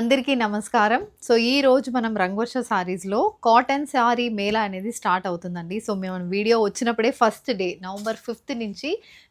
అందరికీ నమస్కారం. సో ఈ రోజు మనం రంగవర్ష సారీస్లో కాటన్ శారీ మేళా అనేది స్టార్ట్ అవుతుందండి. సో మేము వీడియో వచ్చినప్పుడే ఫస్ట్ డే నవంబర్ ఫిఫ్త్ నుంచి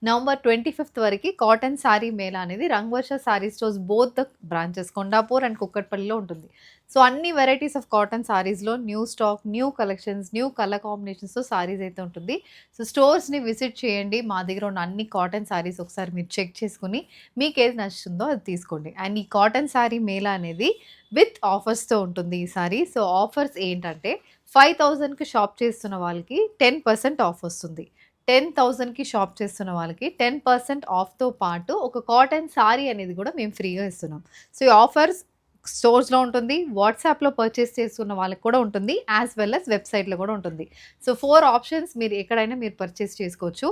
నవంబర్ ట్వంటీ ఫిఫ్త్ వరకు కాటన్ శారీ మేళా అనేది Rangavarsha sari stores both the branches Kondapur and కుక్కట్పల్లిలో ఉంటుంది. సో అన్ని varieties of cotton సారీస్లో new stock new collections new colour కాంబినేషన్స్తో saris అయితే ఉంటుంది. సో స్టోర్స్ని విజిట్ చేయండి. మా దగ్గర ఉన్న అన్ని కాటన్ సారీస్ ఒకసారి మీరు చెక్ చేసుకుని మీకు ఏది నచ్చుతుందో అది తీసుకోండి. అండ్ ఈ కాటన్ సారీ మేళా అనేది విత్ ఆఫర్స్తో ఉంటుంది ఈ సారీ సో ఆఫర్స్ ఏంటంటే ఫైవ్ థౌజండ్కి షాప్ చేస్తున్న వాళ్ళకి టెన్ పర్సెంట్ ఆఫ్ వస్తుంది. టెన్ థౌజండ్కి షాప్ చేస్తున్న వాళ్ళకి టెన్ పర్సెంట్ ఆఫ్తో పాటు ఒక కాటన్ సారీ అనేది కూడా మేము ఫ్రీగా ఇస్తున్నాం. సో ఈ ఆఫర్స్ స్టోర్స్లో ఉంటుంది వాట్సాప్లో పర్చేస్ చేసుకున్న వాళ్ళకి కూడా ఉంటుంది యాజ్ వెల్ అస్ వెబ్సైట్లో కూడా ఉంటుంది. సో ఫోర్ ఆప్షన్స్ మీరు ఎక్కడైనా మీరు పర్చేస్ చేసుకోవచ్చు.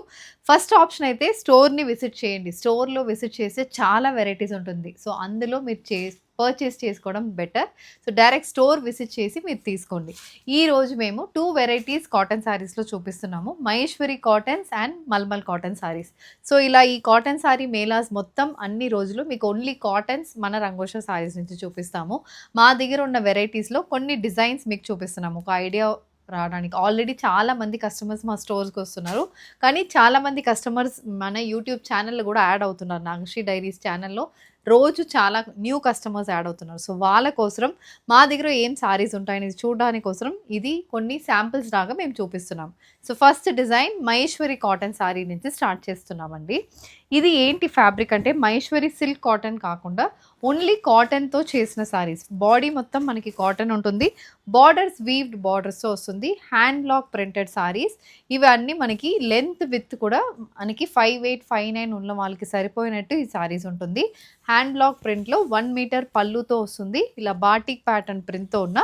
ఫస్ట్ ఆప్షన్ అయితే స్టోర్ని విజిట్ చేయండి. స్టోర్లో విజిట్ చేస్తే చాలా వెరైటీస్ ఉంటుంది. సో అందులో మీరు చే పర్చేస్ చేసుకోవడం better so direct store visit చేసి మీరు తీసుకోండి. ఈ రోజు మేము టూ వెరైటీస్ కాటన్ శారీస్లో చూపిస్తున్నాము. Maheshwari cottons and malmal cotton saris so ఇలా ఈ కాటన్ శారీ మేళాస్ మొత్తం అన్ని రోజులు మీకు ఓన్లీ కాటన్స్ మన రంగోష శారీస్ నుంచి చూపిస్తాము. మా దగ్గర ఉన్న వెరైటీస్లో కొన్ని డిజైన్స్ మీకు చూపిస్తున్నాము. ఒక ఐడియా రావడానికి ఆల్రెడీ చాలా మంది కస్టమర్స్ మా స్టోర్స్కి వస్తున్నారు. కానీ చాలామంది కస్టమర్స్ మన యూట్యూబ్ ఛానల్లో కూడా యాడ్ అవుతున్నారు. నాగశ్రీ డైరీస్ ఛానల్లో రోజు చాలా న్యూ కస్టమర్స్ యాడ్ అవుతున్నారు. సో వాళ్ళ కోసం మా దగ్గర ఏం శారీస్ ఉంటాయని చూడడానికోసం ఇది కొన్ని శాంపిల్స్ లాగా మేము చూపిస్తున్నాం. So first design Maheshwari cotton sari నుంచి స్టార్ట్ చేస్తున్నామండి. ఇది ఏంటి ఫ్యాబ్రిక్ అంటే మహేశ్వరి సిల్క్ కాటన్ కాకుండా ఓన్లీ కాటన్తో చేసిన సారీస్ బాడీ మొత్తం మనకి కాటన్ ఉంటుంది. బార్డర్స్ వీవ్డ్ బార్డర్స్తో వస్తుంది. హ్యాండ్ లాక్ ప్రింటెడ్ సారీస్ ఇవన్నీ మనకి లెంత్ విత్ కూడా మనకి ఫైవ్ ఎయిట్ ఫైవ్ నైన్ ఉన్న వాళ్ళకి సరిపోయినట్టు ఈ సారీస్ ఉంటుంది. హ్యాండ్ లాక్ ప్రింట్లో వన్ మీటర్ పళ్ళుతో వస్తుంది. ఇలా బాటిక్ ప్యాటర్న్ ప్రింట్తో ఉన్న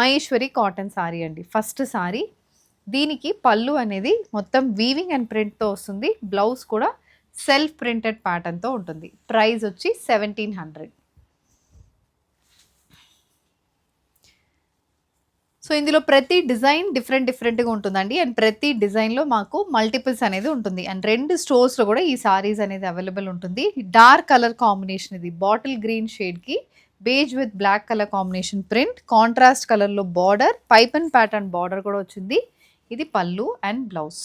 మహేశ్వరి కాటన్ సారీ అండి. ఫస్ట్ సారీ దీనికి పళ్ళు అనేది మొత్తం వీవింగ్ అండ్ ప్రింట్తో వస్తుంది. బ్లౌజ్ కూడా సెల్ఫ్ ప్రింటెడ్ ప్యాటర్న్తో ఉంటుంది. ప్రైస్ వచ్చి సెవెంటీన్ హండ్రెడ్ సో ఇందులో ప్రతి డిజైన్ డిఫరెంట్ డిఫరెంట్గా ఉంటుందండి. అండ్ ప్రతి డిజైన్లో మాకు మల్టిపుల్స్ అనేది ఉంటుంది. అండ్ రెండు స్టోర్స్లో కూడా ఈ సారీస్ అనేది అవైలబుల్ ఉంటుంది. డార్క్ కలర్ కాంబినేషన్ ఇది. Bottle green షేడ్కి beige with black colour combination print contrast కలర్లో border pipe and pattern border కూడా వచ్చింది. ఇది pallu and blouse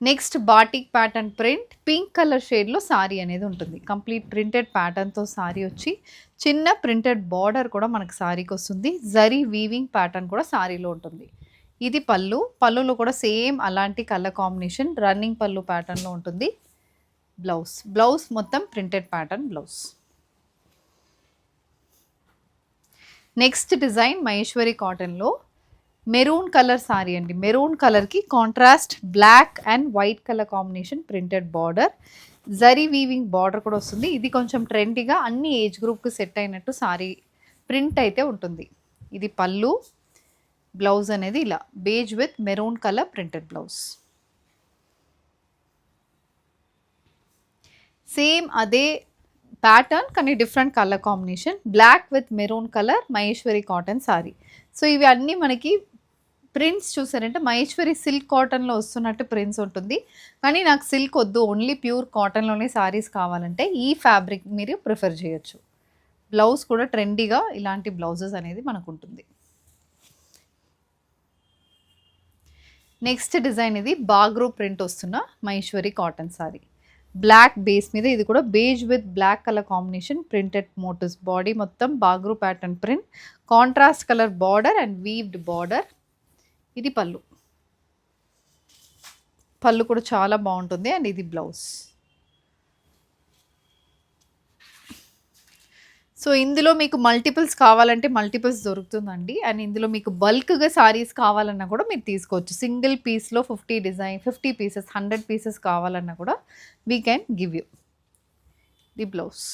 next batik pattern print pink colour షేడ్లో సారీ అనేది ఉంటుంది. కంప్లీట్ ప్రింటెడ్ ప్యాటర్న్తో సారీ వచ్చి చిన్న ప్రింటెడ్ బార్డర్ కూడా మనకు సారీకి వస్తుంది. జరీ వీవింగ్ ప్యాటర్న్ కూడా సారీలో ఉంటుంది. ఇది పళ్ళు. పళ్ళులో కూడా సేమ్ అలాంటి కలర్ కాంబినేషన్ రన్నింగ్ పళ్ళు ప్యాటర్న్లో ఉంటుంది. బ్లౌజ్ బ్లౌజ్ మొత్తం printed pattern blouse next design Maheshwari కాటన్లో మెరూన్ కలర్ సారీ అండి. మెరూన్ కలర్కి contrast black and white colour combination printed border zari weaving border కూడా వస్తుంది. ఇది కొంచెం ట్రెండీగా అన్ని ఏజ్ గ్రూప్కి సెట్ అయినట్టు సారీ ప్రింట్ అయితే ఉంటుంది. ఇది పళ్ళు బ్లౌజ్ అనేది ఇలా beige with maroon colour printed blouse same అదే ప్యాటర్న్ కానీ different colour combination black with maroon colour Maheshwari cotton sari so ఇవి అన్నీ మనకి ప్రింట్స్ చూసారంటే మహేశ్వరి సిల్క్ కాటన్లో వస్తున్నట్టు ప్రింట్స్ ఉంటుంది. కానీ నాకు సిల్క్ వద్దు ఓన్లీ ప్యూర్ కాటన్లోనే శారీస్ కావాలంటే ఈ ఫ్యాబ్రిక్ మీరు ప్రిఫర్ చేయొచ్చు. బ్లౌజ్ కూడా ట్రెండీగా ఇలాంటి బ్లౌజెస్ అనేది మనకు ఉంటుంది నెక్స్ట్ డిజైన్ ఇది బాగ్రూ ప్రింట్ వస్తున్న Maheshwari cotton sari. Black base మీద ఇది కూడా beige with black colour combination printed motifs. Body మొత్తం Bagru pattern print. Contrast colour border and weaved border. ఇది పళ్ళు. పళ్ళు కూడా చాలా బాగుంటుంది. అండ్ ఇది బ్లౌజ్. సో ఇందులో మీకు మల్టిపుల్స్ కావాలంటే మల్టిపుల్స్ దొరుకుతుందండి. అండ్ ఇందులో మీకు బల్క్గా సారీస్ కావాలన్నా కూడా మీరు తీసుకోవచ్చు. Single పీస్లో fifty design fifty pieces hundred pieces కావాలన్నా కూడా we can give you the blouse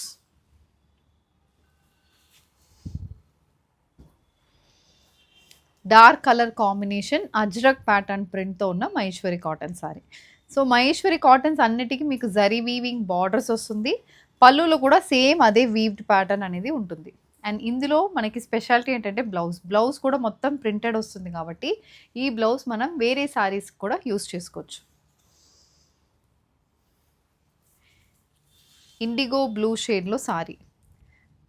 dark colour combination Ajrakh pattern ప్రింట్తో ఉన్న Maheshwari cotton sari. So Maheshwari cottons అన్నిటికీ మీకు జరీ వీవింగ్ బార్డర్స్ వస్తుంది. పళ్ళులో కూడా సేమ్ అదే వీవ్డ్ ప్యాటర్న్ అనేది ఉంటుంది. అండ్ ఇందులో మనకి స్పెషాలిటీ ఏంటంటే బ్లౌజ్. బ్లౌజ్ కూడా మొత్తం ప్రింటెడ్ వస్తుంది కాబట్టి ఈ బ్లౌజ్ మనం వేరే శారీస్కి కూడా యూస్ చేసుకోవచ్చు. ఇండిగో బ్లూ షేడ్లో సారీ.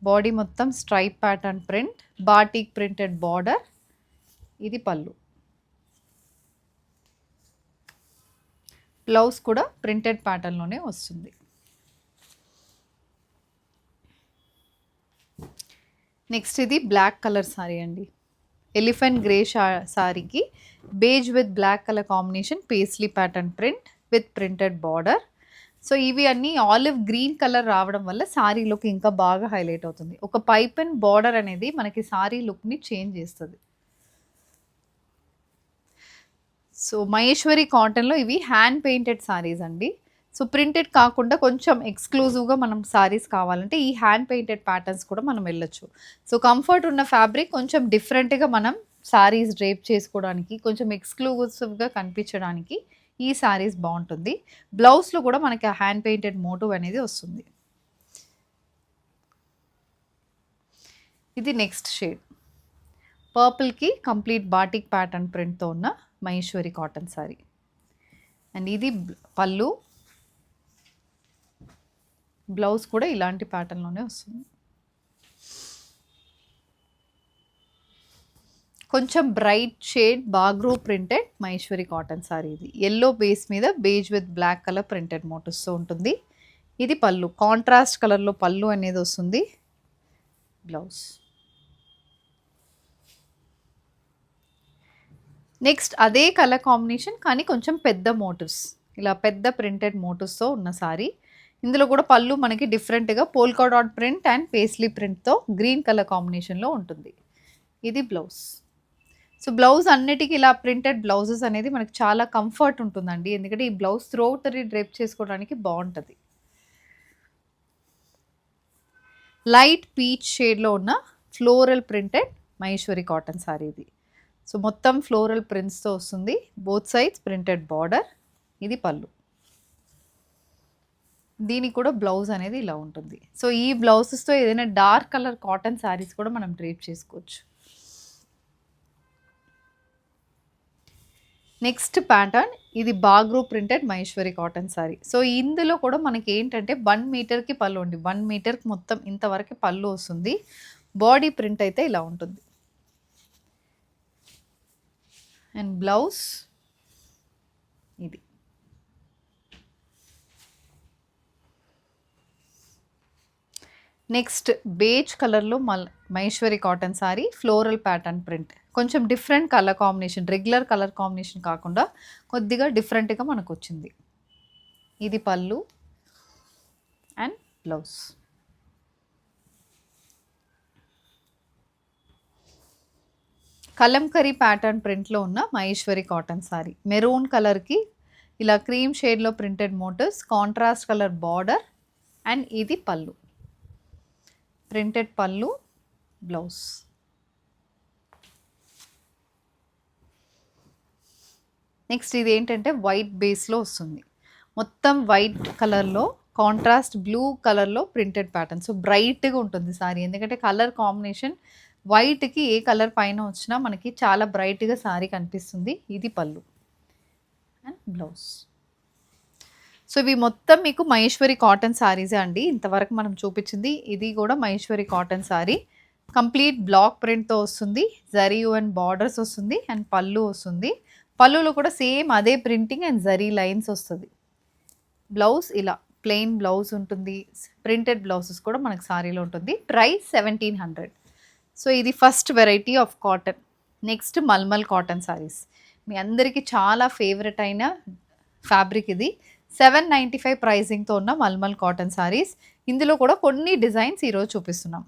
బాడీ మొత్తం stripe pattern print batik printed border ఇది పళ్ళు. బ్లౌజ్ కూడా ప్రింటెడ్ ప్యాటర్న్లోనే వస్తుంది. నెక్స్ట్ ఇది బ్లాక్ కలర్ సారీ అండి. ఎలిఫెంట్ గ్రే షా సారీకి beige with black colour combination paisley pattern print with printed border so ఇవి అన్నీ ఆలివ్ గ్రీన్ కలర్ రావడం వల్ల సారీ లుక్ ఇంకా బాగా హైలైట్ అవుతుంది. ఒక పైప్ అండ్ బార్డర్ అనేది మనకి సారీ లుక్ని చేంజ్ చేస్తుంది. సో మహేశ్వరి కాటన్లో ఇవి హ్యాండ్ పెయింటెడ్ సారీస్ అండి. సో ప్రింటెడ్ కాకుండా కొంచెం ఎక్స్క్లూజివ్గా మనం సారీస్ కావాలంటే ఈ హ్యాండ్ పెయింటెడ్ ప్యాటర్న్స్ కూడా మనం వెళ్ళొచ్చు. సో కంఫర్ట్ ఉన్న ఫ్యాబ్రిక్ కొంచెం డిఫరెంట్గా మనం సారీస్ డ్రేప్ చేసుకోవడానికి కొంచెం ఎక్స్క్లూజివ్గా కనిపించడానికి ఈ సారీస్ బాగుంటుంది. బ్లౌజ్లో కూడా మనకి ఆ హ్యాండ్ పెయింటెడ్ మోటివ్ అనేది వస్తుంది. ఇది నెక్స్ట్ షేడ్ పర్పుల్కి కంప్లీట్ బాటిక్ ప్యాటర్న్ ప్రింట్తో ఉన్న మహేశ్వరి కాటన్ సారీ. అండ్ ఇది పళ్ళు. బ్లౌజ్ కూడా ఇలాంటి ప్యాటర్న్లోనే వస్తుంది. కొంచెం bright shade Bagru printed Maheshwari cotton sari ఇది. ఎల్లో బేస్ మీద beige with black colour printed మోటివ్స్తో ఉంటుంది. ఇది పళ్ళు. కాంట్రాస్ట్ కలర్లో పళ్ళు అనేది వస్తుంది. బ్లౌజ్ నెక్స్ట్ అదే కలర్ కాంబినేషన్ కానీ కొంచెం పెద్ద మోటివ్స్ ఇలా పెద్ద ప్రింటెడ్ మోటివ్స్తో ఉన్న సారీ ఇందులో కూడా పళ్ళు మనకి డిఫరెంట్గా polka dot print and paisley ప్రింట్తో green colour కాంబినేషన్లో ఉంటుంది. ఇది బ్లౌజ్ సో బ్లౌజ్ అన్నిటికీ ఇలా ప్రింటెడ్ బ్లౌజెస్ అనేది మనకి చాలా కంఫర్ట్ ఉంటుందండి. ఎందుకంటే ఈ బ్లౌజ్ త్రోట్ డ్రేప్ చేసుకోవడానికి బాగుంటుంది. లైట్ పీచ్ షేడ్లో ఉన్న floral printed Maheshwari cotton sari ఇది. సో మొత్తం ఫ్లోరల్ ప్రింట్స్తో వస్తుంది. బోత్ సైడ్స్ ప్రింటెడ్ బార్డర్ ఇది పళ్ళు. దీనికి కూడా బ్లౌజ్ అనేది ఇలా ఉంటుంది. సో ఈ బ్లౌజెస్తో ఏదైనా డార్క్ కలర్ కాటన్ శారీస్ కూడా మనం డ్రేప్ చేసుకోవచ్చు. నెక్స్ట్ ప్యాటర్న్ ఇది Bagru printed Maheshwari cotton sari so ఇందులో కూడా మనకి ఏంటంటే వన్ మీటర్కి పళ్ళు ఉంది వన్ మీటర్కి మొత్తం ఇంతవరకు పళ్ళు వస్తుంది. బాడీ ప్రింట్ అయితే ఇలా ఉంటుంది. అండ్ బ్లౌజ్ ఇది. నెక్స్ట్ బేజ్ కలర్లో మల్ Maheshwari cotton sari floral pattern print. కొంచెం different colour combination regular colour combination కాకుండా కొద్దిగా డిఫరెంట్గా మనకు వచ్చింది ఇది పళ్ళు అండ్ బ్లౌజ్. కలంకరీ ప్యాటర్న్ ప్రింట్లో ఉన్న మహేశ్వరి కాటన్ సారీ. మెరూన్ కలర్కి ఇలా క్రీమ్ షేడ్లో printed motifs contrast colour border and ఇది పళ్ళు. ప్రింటెడ్ పళ్ళు బ్లౌజ్. నెక్స్ట్ ఇది ఏంటంటే వైట్ బేస్లో వస్తుంది. మొత్తం వైట్ కలర్లో కాంట్రాస్ట్ బ్లూ కలర్లో ప్రింటెడ్ ప్యాటర్న్. సో బ్రైట్గా ఉంటుంది సారీ. ఎందుకంటే కలర్ కాంబినేషన్ వైట్కి ఏ కలర్ పైన వచ్చినా మనకి చాలా బ్రైట్గా సారీ కనిపిస్తుంది. ఇది పళ్ళు అండ్ బ్లౌజ్ సో ఇవి మొత్తం మీకు మహేశ్వరి కాటన్ శారీసే అండి. ఇంతవరకు మనం చూపించింది ఇది కూడా Maheshwari cotton sari complete block ప్రింట్తో వస్తుంది. జరీ అండ్ బార్డర్స్ వస్తుంది అండ్ పళ్ళు వస్తుంది. పళ్ళులో కూడా సేమ్ అదే ప్రింటింగ్ అండ్ జరీ లైన్స్ వస్తుంది. బ్లౌజ్ ఇలా ప్లెయిన్ బ్లౌజ్ ఉంటుంది. ప్రింటెడ్ బ్లౌజెస్ కూడా మనకు శారీలో ఉంటుంది. ప్రైస్ సెవెంటీన్ హండ్రెడ్ సో ఇది first variety of cotton next malmal cotton saris మీ అందరికీ చాలా ఫేవరెట్ అయిన ఫ్యాబ్రిక్ ఇది. సెవెన్ నైంటీ ఫైవ్ ప్రైజింగ్తో ఉన్న మల్మల్ కాటన్ సారీస్ ఇందులో కూడా కొన్ని డిజైన్స్ ఈరోజు చూపిస్తున్నాం.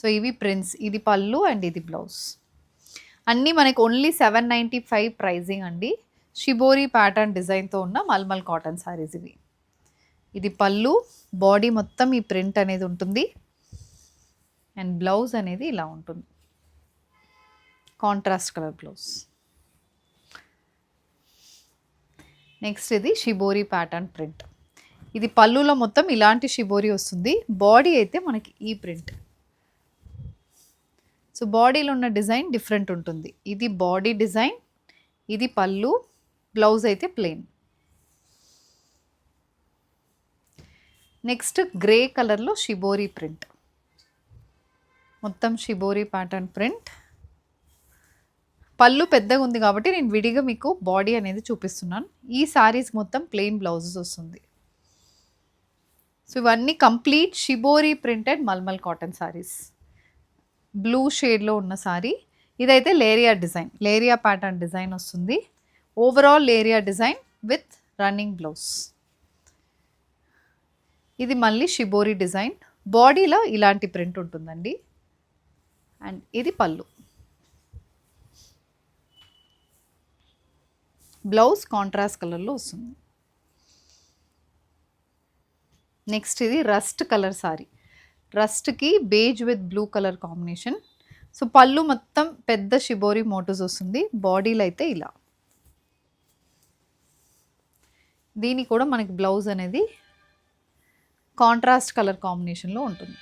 సో ఇవి ప్రింట్స్ ఇది పళ్ళు అండ్ ఇది బ్లౌజ్ అన్నీ మనకి only seven ninety five pricing అండి షిబోరి ప్యాటర్న్ డిజైన్తో ఉన్న మల్మల్ కాటన్ సారీస్ ఇవి. ఇది పళ్ళు బాడీ మొత్తం ఈ ప్రింట్ అనేది ఉంటుంది. అండ్ బ్లౌజ్ అనేది ఇలా ఉంటుంది. Contrast colour blouse. నెక్స్ట్ ఇది షిబోరి ప్యాటర్న్ ప్రింట్. ఇది పళ్ళులో మొత్తం ఇలాంటి షిబోరి వస్తుంది. బాడీ అయితే మనకి ఈ ప్రింట్. సో బాడీలో ఉన్న డిజైన్ డిఫరెంట్ ఉంటుంది. ఇది బాడీ డిజైన్ ఇది పళ్ళు బ్లౌజ్ అయితే ప్లెయిన్. నెక్స్ట్ గ్రే కలర్లో షిబోరి ప్రింట్. మొత్తం షిబోరి ప్యాటర్న్ ప్రింట్ పళ్ళు పెద్దగా ఉంది కాబట్టి నేను విడిగా మీకు బాడీ అనేది చూపిస్తున్నాను. ఈ సారీస్ మొత్తం ప్లెయిన్ బ్లౌజెస్ వస్తుంది. సో ఇవన్నీ complete shibori printed malmal cotton saris blue షేడ్లో ఉన్న సారీ ఇదైతే leheriya design leheriya pattern design వస్తుంది. Overall leheriya design with running blouse ఇది మళ్ళీ షిబోరి డిజైన్ బాడీలో ఇలాంటి ప్రింట్ ఉంటుందండి. అండ్ ఇది పళ్ళు. బ్లౌజ్ కాంట్రాస్ట్ కలర్లో వస్తుంది. నెక్స్ట్ ఇది rust colour sari. రస్ట్కి beige with blue colour combination. So pallu మొత్తం పెద్ద షిబోరి మోటోస్ వస్తుంది. బాడీలో అయితే ఇలా. దీని కూడా మనకి బ్లౌజ్ అనేది కాంట్రాస్ట్ కలర్ కాంబినేషన్లో ఉంటుంది.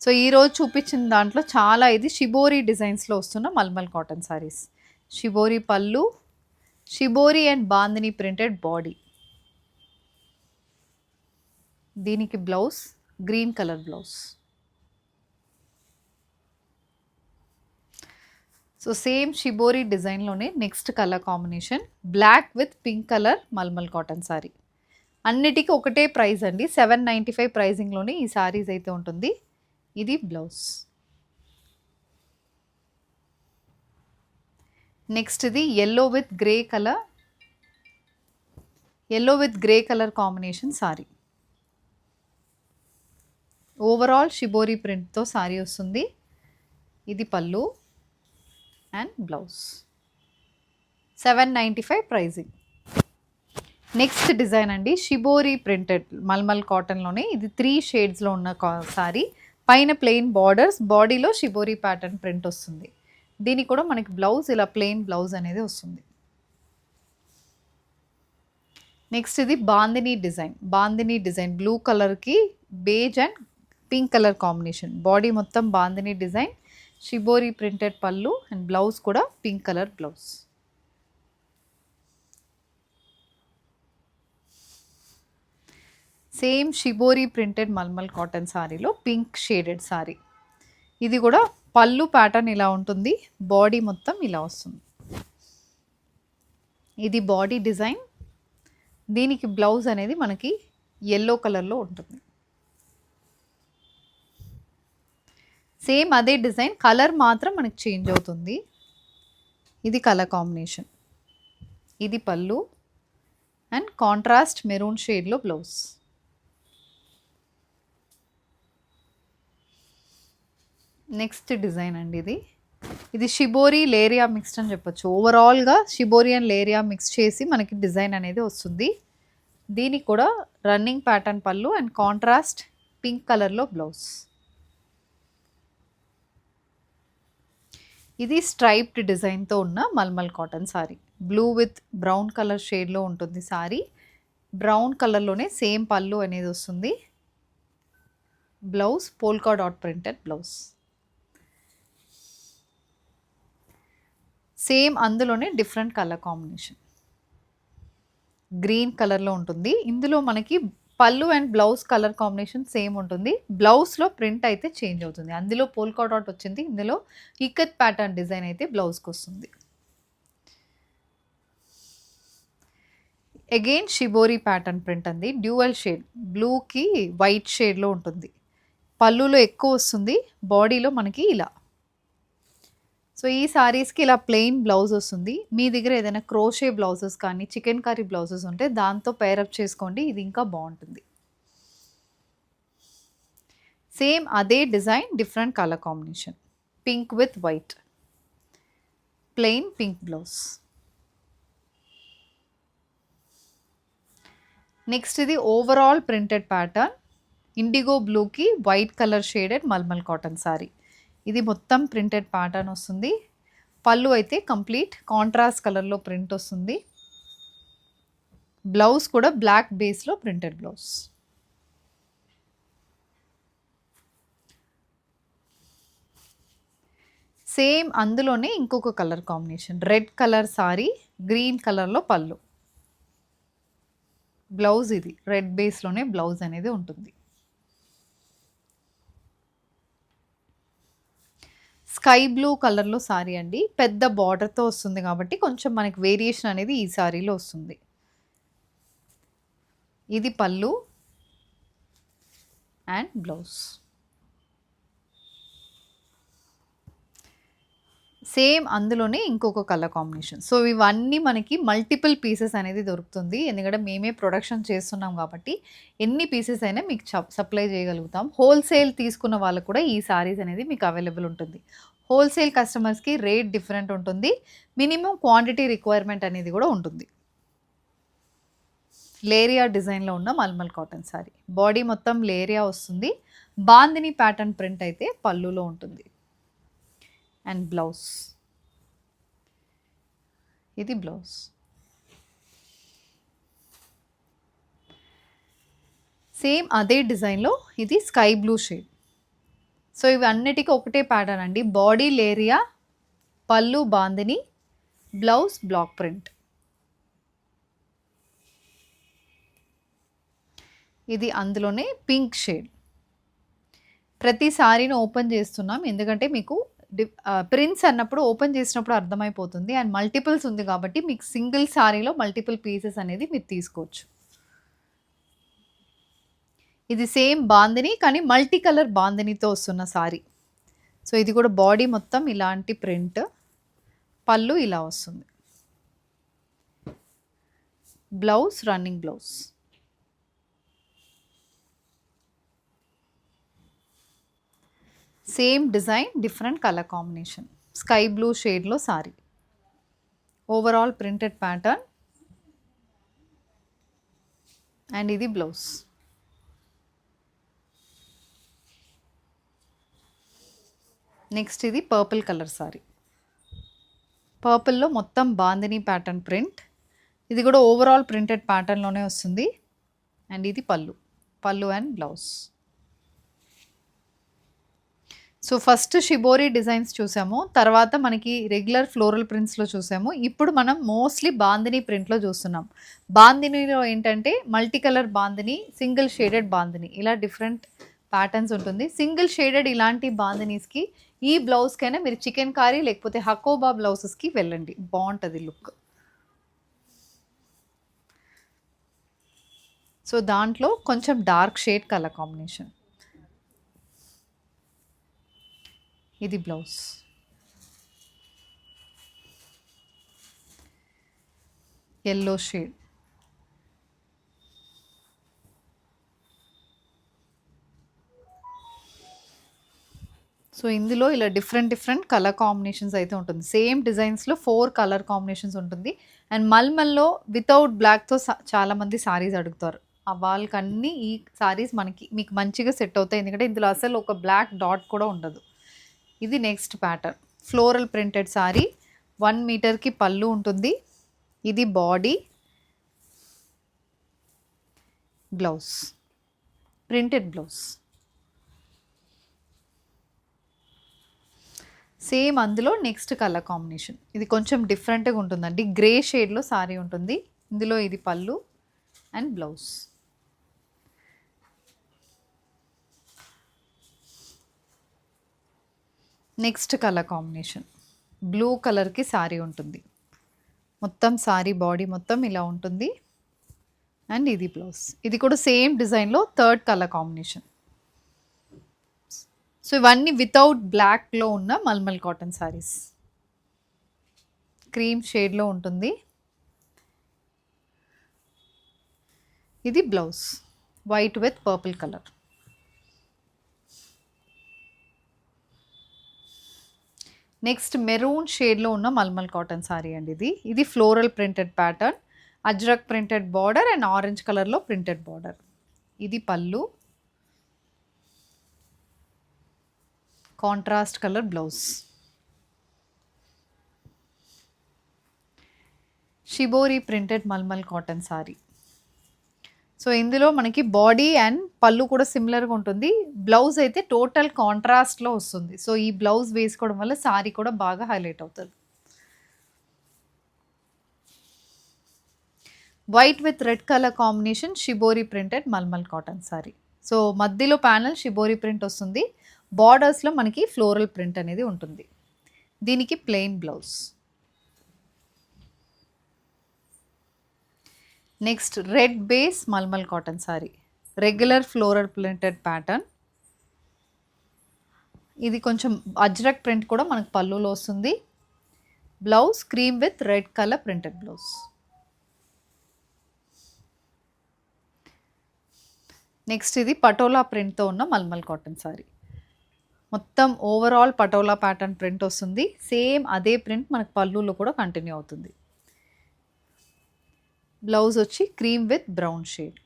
సో ఈరోజు చూపించిన దాంట్లో చాలా ఇది షిబోరి డిజైన్స్లో వస్తున్న malmal cotton saris shibori pallu shibori and bandhani printed body దీనికి blouse green colour blouse so same shibori డిజైన్లోనే next colour combination black with pink colour malmal cotton sari అన్నిటికీ ఒకటే ప్రైస్ అండి. సెవెన్ నైంటీ ఫైవ్ ప్రైజింగ్లోనే ఈ శారీస్ అయితే ఉంటుంది. ఇది blouse. Next ఇది yellow with grey colour yellow with grey colour combination sari overall shibori ప్రింట్తో sari వస్తుంది. ఇది pallu and blouse seven ninety five pricing next design అండి షిబోరి ప్రింటెడ్ మల్మల్ కాటన్లోనే ఇది త్రీ షేడ్స్లో ఉన్న సారీ పైన ప్లెయిన్ బార్డర్స్ బాడీలో షిబోరి ప్యాటర్న్ ప్రింట్ వస్తుంది. దీనికి కూడా మనకి బ్లౌజ్ ఇలా ప్లెయిన్ బ్లౌజ్ అనేది వస్తుంది. నెక్స్ట్ ఇది bandhani design. Bandhani design blue కలర్కి beige and pink colour combination body మొత్తం bandhani design shibori printed pallu and blouse కూడా pink colour blouse same shibori printed malmal cotton సారీలో పింక్ షేడెడ్ శారీ ఇది కూడా పళ్ళు ప్యాటర్న్ ఇలా ఉంటుంది బాడీ మొత్తం ఇలా వస్తుంది. ఇది బాడీ డిజైన్. దీనికి బ్లౌజ్ అనేది మనకి ఎల్లో కలర్లో ఉంటుంది. సేమ్ అదే డిజైన్ కలర్ మాత్రం మనకి చేంజ్ అవుతుంది. ఇది కలర్ కాంబినేషన్. ఇది పళ్ళు అండ్ కాంట్రాస్ట్ మెరూన్ షేడ్లో బ్లౌజ్. నెక్స్ట్ డిజైన్ అండి ఇది. ఇది షిబోరి లేరియా మిక్స్డ్ అని చెప్పొచ్చు. ఓవరాల్గా షిబోరి అండ్ లేరియా మిక్స్ చేసి మనకి డిజైన్ అనేది వస్తుంది. దీనికి కూడా running pattern pallu and contrast pink కలర్లో బ్లౌజ్ ఇది స్ట్రైప్డ్ డిజైన్తో ఉన్న malmal cotton sari blue with brown colour షేడ్లో ఉంటుంది సారీ బ్రౌన్ కలర్లోనే సేమ్ పళ్ళు అనేది వస్తుంది. Blouse polka dot printed blouse same అందులోనే డిఫరెంట్ కలర్ కాంబినేషన్. గ్రీన్ కలర్లో ఉంటుంది. ఇందులో మనకి pallu and blouse colour combination same ఉంటుంది. బ్లౌజ్లో ప్రింట్ అయితే చేంజ్ అవుతుంది. అందులో పోల్కా డాట్ వచ్చింది. ఇందులో ఇక్కత్ ప్యాటర్న్ డిజైన్ అయితే బ్లౌజ్కి వస్తుంది. అగైన్ షిబోరి ప్యాటర్న్ ప్రింట్ అంది. డ్యూయల్ షేడ్ బ్లూకి వైట్ షేడ్లో ఉంటుంది. పళ్ళులో ఎక్కువ వస్తుంది. బాడీలో మనకి ఇలా. సో ఈ సారీస్కి ఇలా ప్లెయిన్ బ్లౌజ్ వస్తుంది. మీ దగ్గర ఏదైనా క్రోషే బ్లౌజెస్ కానీ చికెన్ కర్రీ బ్లౌజెస్ ఉంటే దాంతో పేరప్ చేసుకోండి. ఇది ఇంకా బాగుంటుంది. సేమ్ అదే design different colour combination pink with white plain pink blouse next ఇది ఓవరాల్ ప్రింటెడ్ ప్యాటర్న్ ఇండిగో బ్లూకి white colour shaded malmal cotton sari ఇది మొత్తం ప్రింటెడ్ ప్యాటర్న్ వస్తుంది. పళ్ళు అయితే కంప్లీట్ కాంట్రాస్ట్ కలర్లో ప్రింట్ వస్తుంది. బ్లౌజ్ కూడా బ్లాక్ బేస్లో ప్రింటెడ్ బ్లౌజ్ సేమ్ అందులోనే ఇంకొక colour combination red colour sari green కలర్లో పళ్ళు. బ్లౌజ్ ఇది. రెడ్ బేస్లోనే బ్లౌజ్ అనేది ఉంటుంది. స్కై బ్లూ కలర్లో సారీ అండి. పెద్ద బార్డర్తో వస్తుంది కాబట్టి కొంచెం మనకి వేరియేషన్ అనేది ఈ సారీలో వస్తుంది. ఇది పళ్ళు. And blouse. సేమ్ అందులోనే ఇంకొక కలర్ కాంబినేషన్. సో ఇవన్నీ మనకి మల్టిపుల్ పీసెస్ అనేది దొరుకుతుంది. ఎందుకంటే మేమే ప్రొడక్షన్ చేస్తున్నాం కాబట్టి ఎన్ని పీసెస్ అయినా మీకు సప్లై చేయగలుగుతాం. హోల్సేల్ తీసుకున్న వాళ్ళకు కూడా ఈ సారీస్ అనేది మీకు అవైలబుల్ ఉంటుంది. హోల్సేల్ కస్టమర్స్కి రేట్ డిఫరెంట్ ఉంటుంది. మినిమం క్వాంటిటీ రిక్వైర్మెంట్ అనేది కూడా ఉంటుంది. లేరియా డిజైన్లో ఉన్న మల్మల్ కాటన్ సారీ. బాడీ మొత్తం లేరియా వస్తుంది. బాందిని ప్యాటర్న్ ప్రింట్ అయితే పళ్ళులో ఉంటుంది. And blouse. ఇది బ్లౌజ్. సేమ్ అదే డిజైన్లో ఇది స్కై బ్లూ షేడ్. సో ఇవి అన్నిటికీ ఒకటే ప్యాటర్న్ అండి. బాడీ లేరియా పళ్ళు బాందిని బ్లౌజ్ బ్లాక్ ప్రింట్ ఇది అందులోనే పింక్ షేడ్ ప్రతి సారీని ఓపెన్ చేస్తున్నాం. ఎందుకంటే మీకు ప్రింట్స్ అన్నప్పుడు ఓపెన్ చేసినప్పుడు అర్థమైపోతుంది. అండ్ మల్టిపుల్స్ ఉంది కాబట్టి మీకు సింగిల్ సారీలో మల్టిపుల్ పీసెస్ అనేది మీరు తీసుకోవచ్చు. ఇది సేమ్ బాందిని కానీ మల్టీ కలర్ బాందినితో వస్తున్న సారీ. సో ఇది కూడా బాడీ మొత్తం ఇలాంటి ప్రింట్. పళ్ళు ఇలా వస్తుంది. Blouse running blouse. Same design different colour combination. Sky blue షేడ్లో sari. Overall printed pattern. And ఇది బ్లౌజ్. నెక్స్ట్ ఇది పర్పుల్ కలర్ సారీ పర్పుల్లో మొత్తం బాందిని ప్యాటర్న్ ప్రింట్ ఇది కూడా ఓవరాల్ ప్రింటెడ్ ప్యాటర్న్లోనే వస్తుంది. అండ్ ఇది pallu. Pallu and blouse so first shibori designs చూసాము. తర్వాత మనకి రెగ్యులర్ ఫ్లోరల్ ప్రింట్స్లో చూసాము. ఇప్పుడు మనం మోస్ట్లీ బాందిని ప్రింట్లో చూస్తున్నాం. బాందినిలో ఏంటంటే multi colour bandhani single shaded bandhani. ఇలా డిఫరెంట్ ప్యాటర్న్స్ ఉంటుంది. సింగిల్ షేడెడ్ ఇలాంటి బాందినీస్కి ఈ బ్లౌజ్కైనా మీరు చికెన్ కారీ లేకపోతే హకోబా బ్లౌజెస్కి వెళ్ళండి. బాగుంటుంది లుక్. సో దాంట్లో కొంచెం డార్క్ షేడ్ కలర్ కాంబినేషన్. ఇది బ్లౌజ్. Yellow shade. సో ఇందులో ఇలా డిఫరెంట్ డిఫరెంట్ కలర్ కాంబినేషన్స్ అయితే ఉంటుంది. సేమ్ డిజైన్స్లో ఫోర్ కలర్ కాంబినేషన్స్ ఉంటుంది. అండ్ మల్మల్లో వితౌట్ బ్లాక్తో చాలామంది సారీస్ అడుగుతారు. ఆ వాళ్ళకన్నీ ఈ సారీస్ మనకి మీకు మంచిగా సెట్ అవుతాయి. ఎందుకంటే ఇందులో అసలు ఒక బ్లాక్ డాట్ కూడా ఉండదు. ఇది next pattern. Floral printed sari. One మీటర్కి pallu ఉంటుంది. ఇది body. Blouse. Printed blouse. Same అందులో నెక్స్ట్ కలర్ కాంబినేషన్. ఇది కొంచెం డిఫరెంట్గా ఉంటుందండి. గ్రే షేడ్లో సారీ ఉంటుంది. ఇందులో ఇది pallu and blouse next colour combination. Blue కలర్కి సారీ ఉంటుంది. మొత్తం సారీ బాడీ మొత్తం ఇలా ఉంటుంది. అండ్ ఇది బ్లౌజ్ ఇది కూడా సేమ్ డిజైన్లో థర్డ్ కలర్ కాంబినేషన్. సో ఇవన్నీ వితౌట్ బ్లాక్లో ఉన్న మల్మల్ కాటన్ సారీస్ క్రీమ్ షేడ్లో ఉంటుంది. ఇది blouse white with purple colour next maroon షేడ్లో ఉన్న మల్మల్ కాటన్ సారీ అండి ఇది. ఇది floral printed pattern Ajrakh printed border and orange కలర్లో ప్రింటెడ్ బార్డర్ ఇది pallu. Contrast colour blouse. Shibori printed malmal cotton sari. So ఇందులో మనకి బాడీ అండ్ పళ్ళు కూడా సిమిలర్గా ఉంటుంది. బ్లౌజ్ అయితే టోటల్ కాంట్రాస్ట్లో వస్తుంది. సో ఈ బ్లౌజ్ వేసుకోవడం వల్ల సారీ కూడా బాగా హైలైట్ అవుతుంది. White with red colour combination shibori printed malmal cotton sari. So మధ్యలో ప్యానల్ షిబోరి ప్రింట్ వస్తుంది. బార్డర్స్లో మనకి ఫ్లోరల్ ప్రింట్ అనేది ఉంటుంది. దీనికి plain blouse next red base malmal cotton sari regular floral printed pattern ఇది కొంచెం అజ్రక్ ప్రింట్ కూడా మనకు పళ్ళులో వస్తుంది. Blouse cream with red colour printed blouse next ఇది పటోలా ప్రింట్తో ఉన్న మల్మల్ కాటన్ సారీ మొత్తం ఓవరాల్ పటోలా ప్యాటర్న్ ప్రింట్ వస్తుంది. సేమ్ అదే ప్రింట్ మనకు పళ్ళులో కూడా కంటిన్యూ అవుతుంది. బ్లౌజ్ వచ్చి cream with brown shade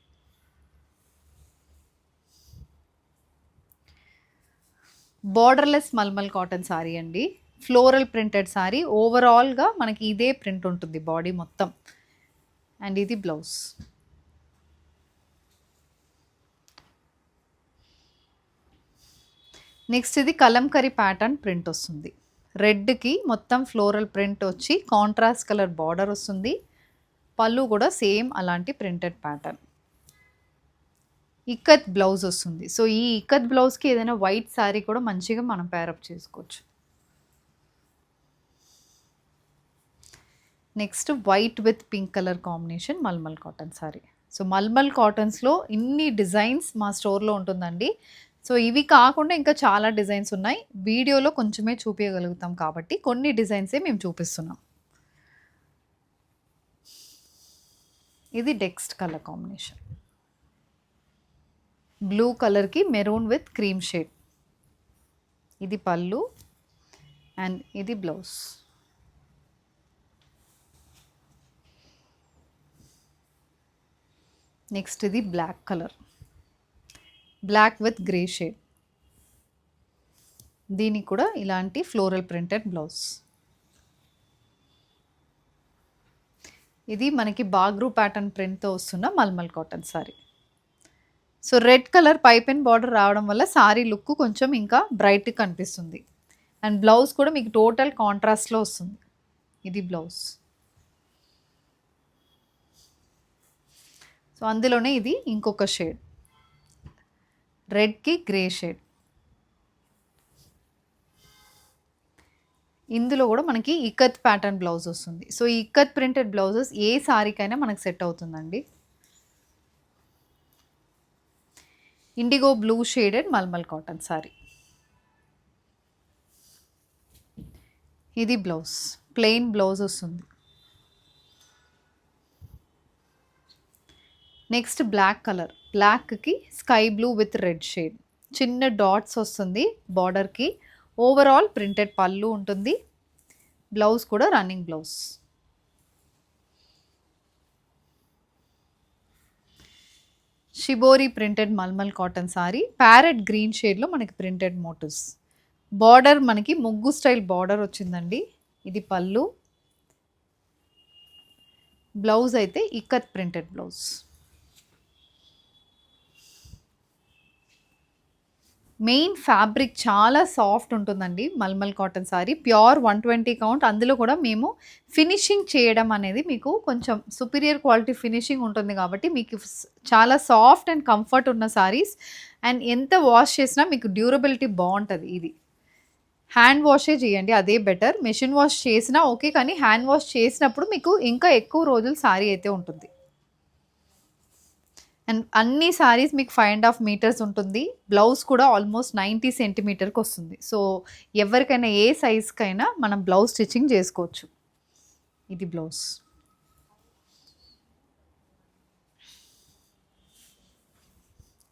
borderless malmal cotton sari అండి. ఫ్లోరల్ ప్రింటెడ్ సారీ ఓవరాల్గా మనకి ఇదే ప్రింట్ ఉంటుంది బాడీ మొత్తం. అండ్ ఇది బ్లౌజ్ నెక్స్ట్ ఇది కలంకరీ ప్యాటర్న్ ప్రింట్ వస్తుంది. రెడ్కి మొత్తం ఫ్లోరల్ ప్రింట్ వచ్చి కాంట్రాస్ట్ కలర్ బార్డర్ వస్తుంది. పళ్ళు కూడా సేమ్ అలాంటి ప్రింటెడ్ ప్యాటర్న్. ఇక్కత్ బ్లౌజ్ వస్తుంది. సో ఈ ఇక్కత్ బ్లౌజ్కి ఏదైనా వైట్ శారీ కూడా మంచిగా మనం పేరప్ చేసుకోవచ్చు. Next white with pink colour combination malmal cotton sari so malmal కాటన్స్లో ఇన్ని డిజైన్స్ మా స్టోర్లో ఉంటుందండి. సో ఇవి కాకుండా ఇంకా చాలా డిజైన్స్ ఉన్నాయి. వీడియోలో కొంచెమే చూపించగలుగుతాం కాబట్టి కొన్ని డిజైన్సే మేము చూపిస్తున్నాం. ఇది డెక్స్ట్ కలర్ కాంబినేషన్. బ్లూ కలర్కి మెరూన్ విత్ క్రీమ్ షేడ్. ఇది పళ్ళు అండ్ ఇది బ్లౌజ్. నెక్స్ట్ ఇది black colour. Black with grey shade దీనికి కూడా ఇలాంటి ఫ్లోరల్ ప్రింటెడ్ బ్లౌజ్ ఇది మనకి బాగ్రూ ప్యాటర్న్ ప్రింట్తో వస్తున్న malmal cotton sari so red colour pipe and border రావడం వల్ల సారీ లుక్ కొంచెం ఇంకా బ్రైట్గా కనిపిస్తుంది. అండ్ బ్లౌజ్ కూడా మీకు టోటల్ కాంట్రాస్ట్లో వస్తుంది. ఇది బ్లౌజ్ సో అందులోనే ఇది ఇంకొక షేడ్ రెడ్కి గ్రే షేడ్ ఇందులో కూడా మనకి ఇక్కత్ ప్యాటర్న్ బ్లౌజ్ వస్తుంది. సో ఈ ఇక్కత్ ప్రింటెడ్ బ్లౌజెస్ ఏ సారీకైనా మనకు సెట్ అవుతుందండి. Indigo blue shaded malmal cotton sari ఇది బ్లౌజ్ ప్లెయిన్ బ్లౌజ్ వస్తుంది. Next black colour బ్లాక్కి sky blue with red shade చిన్న డాట్స్ వస్తుంది బార్డర్కి ఓవరాల్ ప్రింటెడ్ పళ్ళు ఉంటుంది. బ్లౌజ్ కూడా running blouse shibori printed malmal cotton sari parrot green షేడ్లో మనకి ప్రింటెడ్ మోటివ్స్ బార్డర్ మనకి ముగ్గు స్టైల్ బార్డర్ వచ్చిందండి. ఇది పళ్ళు. బ్లౌజ్ అయితే ikat printed blouse main fabric చాలా సాఫ్ట్ ఉంటుందండి malmal cotton sari. Pure one twenty count. అందులో కూడా మేము ఫినిషింగ్ చేయడం అనేది మీకు కొంచెం సుపీరియర్ క్వాలిటీ ఫినిషింగ్ ఉంటుంది కాబట్టి మీకు చాలా సాఫ్ట్ అండ్ కంఫర్ట్ ఉన్న సారీస్. అండ్ ఎంత వాష్ చేసినా మీకు డ్యూరబిలిటీ బాగుంటుంది ఇది. హ్యాండ్ వాషే చేయండి అదే బెటర్. మెషిన్ వాష్ చేసినా ఓకే కానీ హ్యాండ్ వాష్ చేసినప్పుడు మీకు ఇంకా ఎక్కువ రోజులు సారీ అయితే ఉంటుంది. అండ్ అన్ని సారీస్ మీకు ఫైవ్ అండ్ హాఫ్ మీటర్స్ ఉంటుంది. బ్లౌజ్ కూడా ఆల్మోస్ట్ నైంటీ సెంటీమీటర్కి వస్తుంది. సో ఎవరికైనా ఏ సైజ్కైనా మనం బ్లౌజ్ స్టిచ్చింగ్ చేసుకోవచ్చు. ఇది blouse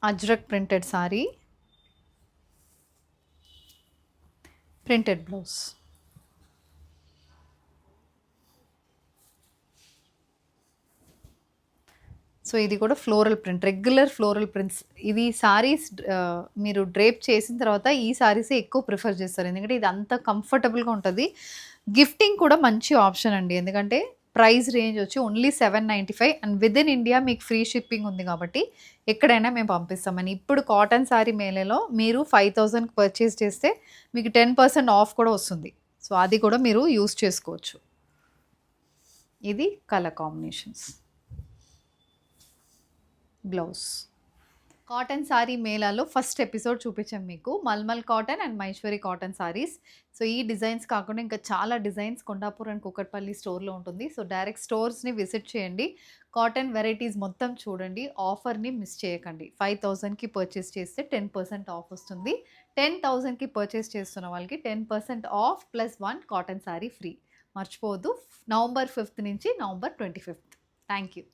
Ajrakh printed sari printed blouse so ఇది కూడా floral print regular floral prints. ఇది సారీస్ మీరు డ్రేప్ చేసిన తర్వాత ఈ సారీసే ఎక్కువ ప్రిఫర్ చేస్తారు. ఎందుకంటే ఇది అంత కంఫర్టబుల్గా ఉంటుంది. గిఫ్టింగ్ కూడా మంచి ఆప్షన్ అండి. ఎందుకంటే ప్రైస్ రేంజ్ వచ్చి only seven ninety five and within India మీకు ఫ్రీ షిప్పింగ్ ఉంది కాబట్టి ఎక్కడైనా మేము పంపిస్తామని ఇప్పుడు కాటన్ శారీ మేళలో మీరు ఫైవ్ థౌజండ్కి పర్చేస్ చేస్తే మీకు టెన్ పర్సెంట్ ఆఫ్ కూడా వస్తుంది. సో అది కూడా మీరు యూస్ చేసుకోవచ్చు. ఇది colour combinations. Blouse cotton sari మేళాలో first episode చూపించాం మీకు. Malmal cotton and Maheshwari cotton saris so ఈ డిజైన్స్ కాకుండా ఇంకా చాలా డిజైన్స్ కొండాపూర్ అండ్ కుక్కట్పల్లి స్టోర్లో ఉంటుంది. సో డైరెక్ట్ స్టోర్స్ని విజిట్ చేయండి. కాటన్ వెరైటీస్ మొత్తం చూడండి. ఆఫర్ని మిస్ చేయకండి. ఫైవ్ థౌజండ్కి పర్చేస్ చేస్తే టెన్ పర్సెంట్ ఆఫ్ వస్తుంది. టెన్ థౌజండ్కి పర్చేస్ చేస్తున్న వాళ్ళకి ten percent off plus one cotton sari free మర్చిపోవద్దు. నవంబర్ ఫిఫ్త్ నుంచి November twenty fifth thank you